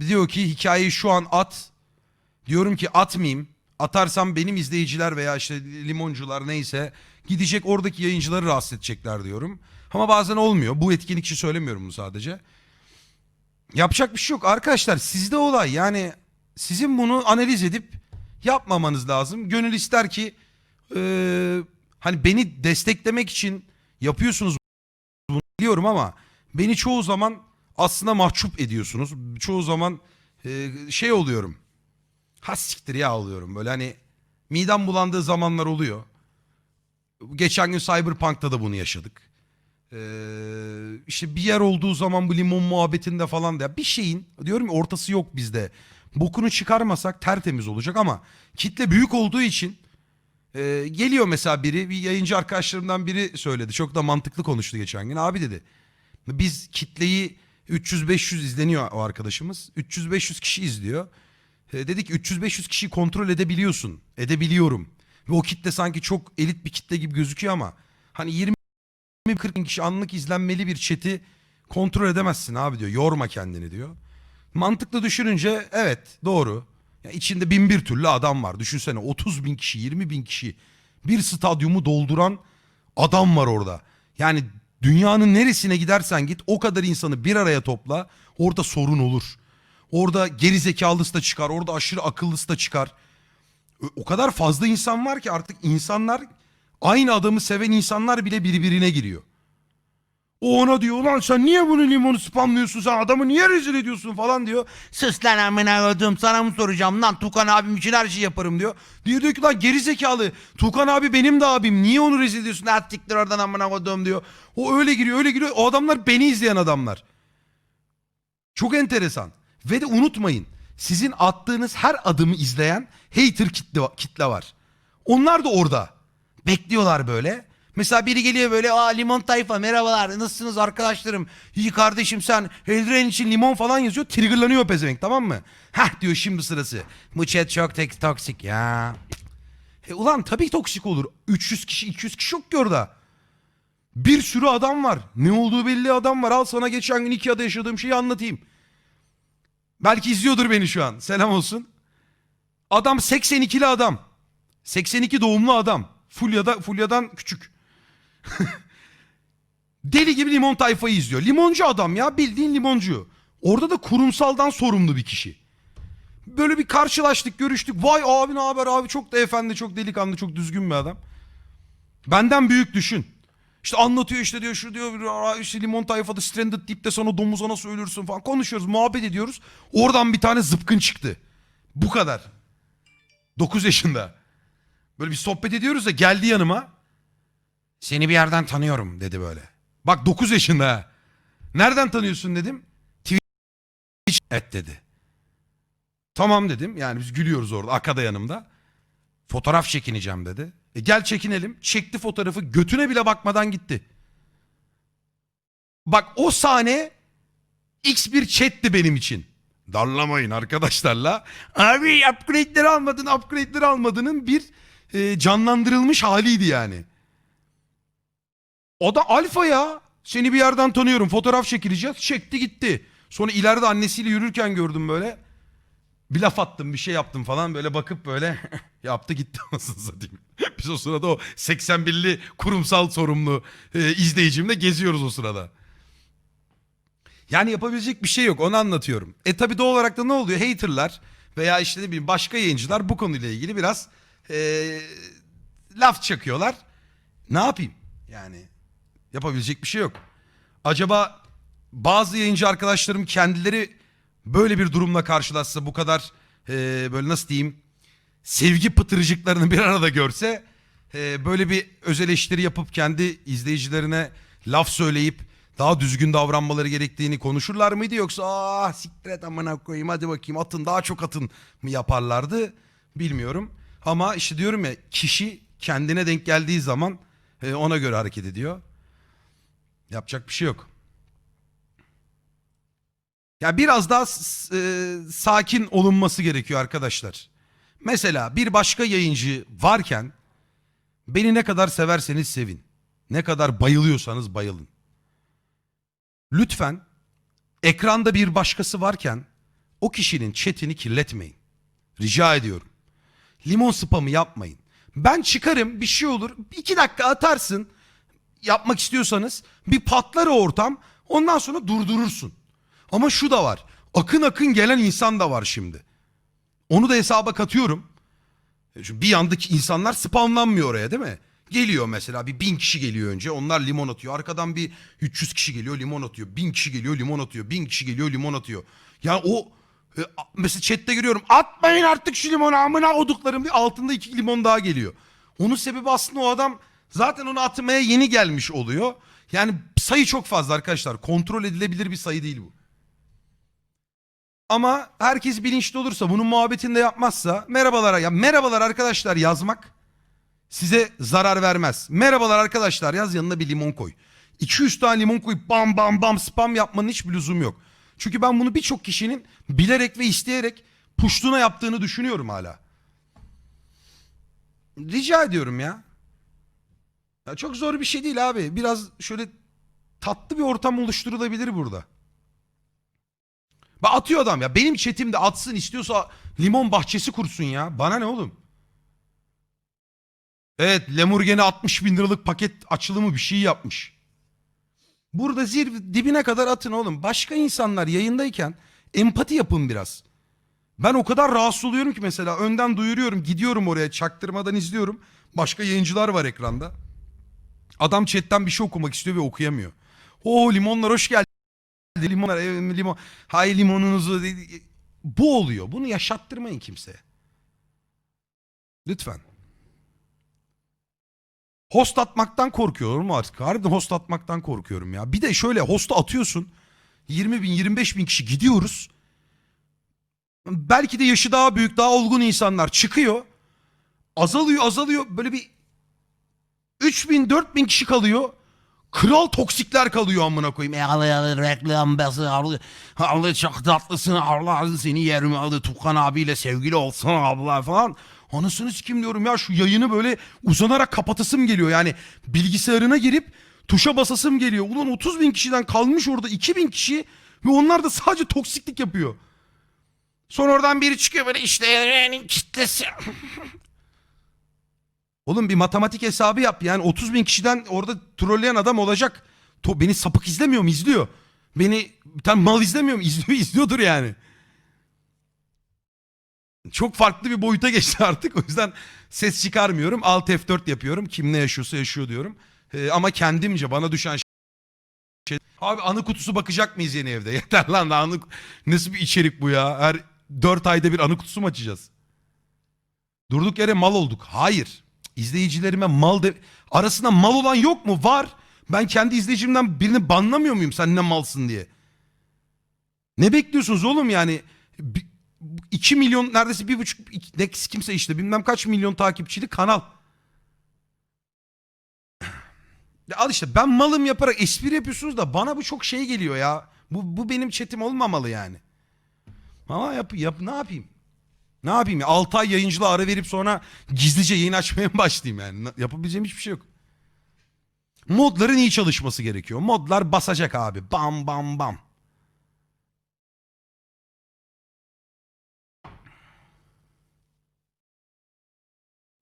diyor ki hikayeyi şu an at. Diyorum ki atmayayım. Atarsam benim izleyiciler veya işte limoncular neyse gidecek oradaki yayıncıları rahatsız edecekler diyorum. Ama bazen olmuyor. Bu etkinlik için söylemiyorum bunu sadece. Yapacak bir şey yok arkadaşlar. Sizde olay yani sizin bunu analiz edip yapmamanız lazım. Gönül ister ki eee, hani beni desteklemek için yapıyorsunuz bunu biliyorum ama beni çoğu zaman aslında mahcup ediyorsunuz. Çoğu zaman eee, şey oluyorum. Ha siktir ya oluyorum böyle hani midem bulandığı zamanlar oluyor. Geçen gün Cyberpunk'ta da bunu yaşadık. Ee, işte bir yer olduğu zaman bu limon muhabbetinde falan da bir şeyin diyorum ya ortası yok bizde. Bokunu çıkarmasak tertemiz olacak ama kitle büyük olduğu için e, geliyor mesela biri bir yayıncı arkadaşlarımdan biri söyledi. Çok da mantıklı konuştu geçen gün. Abi dedi biz kitleyi 300-500 izleniyor o arkadaşımız. 300-500 kişi izliyor. E, dedik 300-500 kişiyi kontrol edebiliyorsun. Edebiliyorum. Ve o kitle sanki çok elit bir kitle gibi gözüküyor ama hani 20 40 bin kişi anlık izlenmeli bir chat'i kontrol edemezsin abi diyor. Yorma kendini diyor. Mantıklı düşününce evet doğru. Ya içinde bin bir türlü adam var. Düşünsene 30 bin kişi 20 bin kişi bir stadyumu dolduran adam var orada. Yani dünyanın neresine gidersen git o kadar insanı bir araya topla orada sorun olur. Orada geri zekalısı da çıkar orada aşırı akıllısı da çıkar. O kadar fazla insan var ki artık insanlar aynı adamı seven insanlar bile birbirine giriyor. O ona diyor ulan sen niye bunu limonu spamlıyorsun sen adamı niye rezil ediyorsun falan diyor. Sus lan amına koydum sana mı soracağım lan Tukan abim için her şeyi yaparım diyor. Diyor diyor ki lan geri zekalı Tukan abi benim de abim niye onu rezil ediyorsun lan siktir oradan amına koydum diyor. O öyle giriyor öyle giriyor o adamlar beni izleyen adamlar. Çok enteresan. Ve de unutmayın sizin attığınız her adımı izleyen hater kitle, kitle var. Onlar da orada. Bekliyorlar böyle. Mesela biri geliyor böyle aa limon tayfa merhabalar nasılsınız arkadaşlarım. İyi kardeşim sen Eldren için limon falan yazıyor. Triggerlanıyor pezevenk tamam mı? Heh diyor şimdi sırası. Bu chat çok tek toksik ya. E ulan tabii toksik olur. 300 kişi 200 kişi yok ki orada. Bir sürü adam var. Ne olduğu belli adam var. Al sana geçen gün Ikea'da yaşadığım şeyi anlatayım. Belki izliyordur beni şu an. Selam olsun. Adam 82'li adam. 82 doğumlu adam. Fulya'da, Fulya'dan küçük. Deli gibi limon tayfayı izliyor. Limoncu adam ya bildiğin limoncu. Orada da kurumsaldan sorumlu bir kişi. Böyle bir karşılaştık görüştük. Vay abi ne haber abi çok da efendi çok delikanlı çok düzgün bir adam. Benden büyük düşün. İşte anlatıyor işte diyor şu diyor "Aa, işte limon tayfada stranded deyip de sonra domuza nasıl ölürsün falan konuşuyoruz muhabbet ediyoruz. Oradan bir tane zıpkın çıktı. Bu kadar. 9 yaşında. Böyle bir sohbet ediyoruz da geldi yanıma. Seni bir yerden tanıyorum dedi böyle. Bak 9 yaşında. Nereden tanıyorsun dedim. Twitch et dedi. Tamam dedim. Yani biz gülüyoruz orada. Aka da yanımda. Fotoğraf çekineceğim dedi. E gel çekinelim. Çekti fotoğrafı. Götüne bile bakmadan gitti. Bak o sahne X bir chatti benim için. Darlamayın arkadaşlarla. Abi upgrade'leri almadın, upgrade'leri almadığının bir e, canlandırılmış haliydi yani. O da alfa ya. Seni bir yerden tanıyorum. Fotoğraf çekileceğiz. Çekti gitti. Sonra ileride annesiyle yürürken gördüm böyle. Bir laf attım bir şey yaptım falan böyle bakıp böyle yaptı gitti anasını satayım. Biz o sırada o 81'li kurumsal sorumlu e, izleyicimle geziyoruz o sırada. Yani yapabilecek bir şey yok onu anlatıyorum. E tabi doğal olarak da ne oluyor? Haterlar veya işte ne bileyim başka yayıncılar bu konuyla ilgili biraz e, laf çakıyorlar. Ne yapayım? Yani yapabilecek bir şey yok. Acaba bazı yayıncı arkadaşlarım kendileri böyle bir durumla karşılaşsa bu kadar e, böyle nasıl diyeyim sevgi pıtırcıklarını bir arada görse e, böyle bir öz eleştiri yapıp kendi izleyicilerine laf söyleyip daha düzgün davranmaları gerektiğini konuşurlar mıydı yoksa ah siktir et amına koyayım hadi bakayım atın daha çok atın mı yaparlardı bilmiyorum. Ama işte diyorum ya kişi kendine denk geldiği zaman e, ona göre hareket ediyor. Yapacak bir şey yok. Ya biraz daha e, sakin olunması gerekiyor arkadaşlar. Mesela bir başka yayıncı varken beni ne kadar severseniz sevin. Ne kadar bayılıyorsanız bayılın. Lütfen ekranda bir başkası varken o kişinin chatini kirletmeyin. Rica ediyorum. Limon spamı yapmayın. Ben çıkarım bir şey olur. iki dakika atarsın yapmak istiyorsanız bir patlar o ortam ondan sonra durdurursun. Ama şu da var. Akın akın gelen insan da var şimdi. Onu da hesaba katıyorum. E, Çünkü bir yandaki insanlar spamlanmıyor oraya değil mi? Geliyor mesela bir bin kişi geliyor önce onlar limon atıyor. Arkadan bir 300 kişi geliyor limon atıyor. Bin kişi geliyor limon atıyor. Bin kişi geliyor limon atıyor. Yani o e, mesela chatte görüyorum atmayın artık şu limonu amına oduklarım diye altında iki limon daha geliyor. Onun sebebi aslında o adam zaten onu atmaya yeni gelmiş oluyor. Yani sayı çok fazla arkadaşlar. Kontrol edilebilir bir sayı değil bu. Ama herkes bilinçli olursa bunun muhabbetini de yapmazsa merhabalar ya merhabalar arkadaşlar yazmak size zarar vermez. Merhabalar arkadaşlar yaz yanına bir limon koy. 200 tane limon koyup bam bam bam spam yapmanın hiç lüzum yok. Çünkü ben bunu birçok kişinin bilerek ve isteyerek puştuna yaptığını düşünüyorum hala. Rica ediyorum ya. Ya. Çok zor bir şey değil abi. Biraz şöyle tatlı bir ortam oluşturulabilir burada. Bak atıyor adam ya. Benim chatimde atsın istiyorsa limon bahçesi kursun ya. Bana ne oğlum? Evet Lemurgen'e 60 bin liralık paket açılımı bir şey yapmış. Burada zirve dibine kadar atın oğlum. Başka insanlar yayındayken empati yapın biraz. Ben o kadar rahatsız oluyorum ki mesela önden duyuruyorum gidiyorum oraya çaktırmadan izliyorum. Başka yayıncılar var ekranda. Adam chatten bir şey okumak istiyor ve okuyamıyor. Oo limonlar hoş geldin. Limonlar evet, limon. Hay limonunuzu. Bu oluyor. Bunu yaşattırmayın kimseye. Lütfen. Host atmaktan korkuyorum artık. Harbiden host atmaktan korkuyorum ya. Bir de şöyle host atıyorsun. 20 bin 25 bin kişi gidiyoruz. Belki de yaşı daha büyük daha olgun insanlar çıkıyor. Azalıyor azalıyor. Böyle bir 3 bin 4 bin kişi kalıyor. Kral toksikler kalıyor amına koyayım. E alı alı reklam bası alı. Alı çok tatlısın Allah seni yerim alı Tukan abiyle sevgili olsun abla falan. Anasını sikim diyorum ya şu yayını böyle uzanarak kapatasım geliyor. Yani bilgisayarına girip tuşa basasım geliyor. Ulan 30 bin kişiden kalmış orada 2 bin kişi ve onlar da sadece toksiklik yapıyor. Sonra oradan biri çıkıyor böyle işte yani kitlesi. Oğlum bir matematik hesabı yap. Yani 30 bin kişiden orada trolleyen adam olacak. To beni sapık izlemiyor mu? İzliyor. Beni bir tane mal izlemiyor mu? İzliyor, izliyordur yani. Çok farklı bir boyuta geçti artık. O yüzden ses çıkarmıyorum. Alt F4 yapıyorum. Kim ne yaşıyorsa yaşıyor diyorum. Ee, ama kendimce bana düşen şey... Abi anı kutusu bakacak mıyız yeni evde? Yeter lan anı... Nasıl bir içerik bu ya? Her 4 ayda bir anı kutusu mu açacağız? Durduk yere mal olduk. Hayır. İzleyicilerime mal de... Arasında mal olan yok mu? Var. Ben kendi izleyicimden birini banlamıyor muyum sen ne malsın diye? Ne bekliyorsunuz oğlum yani? 2 milyon neredeyse bir buçuk iki- ne kimse işte bilmem kaç milyon takipçili kanal. Al işte ben malım yaparak espri yapıyorsunuz da bana bu çok şey geliyor ya. Bu, bu benim chatim olmamalı yani. Ama yap, yap ne yapayım? Ne yapayım ya? 6 ay yayıncılığa ara verip sonra gizlice yayın açmaya mı başlayayım yani? Yapabileceğim hiçbir şey yok. Modların iyi çalışması gerekiyor. Modlar basacak abi. Bam bam bam.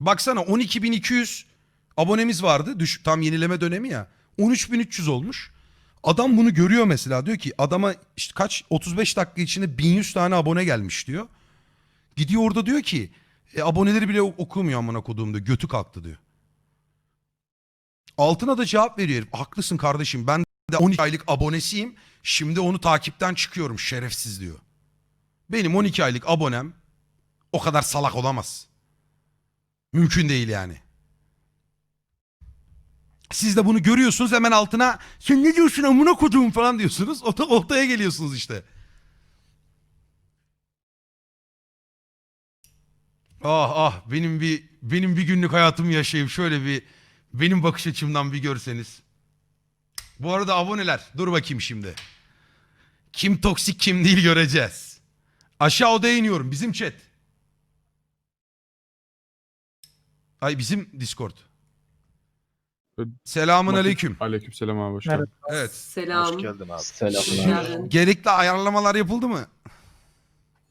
Baksana 12.200 abonemiz vardı. Düş, tam yenileme dönemi ya. 13.300 olmuş. Adam bunu görüyor mesela. Diyor ki adama işte kaç 35 dakika içinde 1100 tane abone gelmiş diyor. Gidiyor orada diyor ki e, aboneleri bile ok- okumuyor amına koduğumda götü kalktı diyor. Altına da cevap veriyor. Haklısın kardeşim ben de 12 aylık abonesiyim. Şimdi onu takipten çıkıyorum şerefsiz diyor. Benim 12 aylık abonem o kadar salak olamaz. Mümkün değil yani. Siz de bunu görüyorsunuz hemen altına sen ne diyorsun amına koduğum falan diyorsunuz. O da ortaya geliyorsunuz işte. Ah ah benim bir benim bir günlük hayatımı yaşayıp şöyle bir benim bakış açımdan bir görseniz. Bu arada aboneler dur bakayım şimdi. Kim toksik kim değil göreceğiz. Aşağı odaya iniyorum bizim chat. Ay bizim Discord. Selamun aleyküm. Aleykümselam abi hoş geldin. Evet. Selam. Hoş geldin abi. Geldin. Gerekli ayarlamalar yapıldı mı?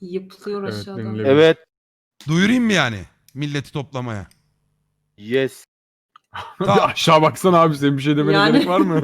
Yıplıyor Evet, aşağıdan. denilebilir. Evet. Duyurayım mı yani milleti toplamaya? Yes. Ta- Aşağı baksana abi senin bir şey demene Yani- gerek var mı?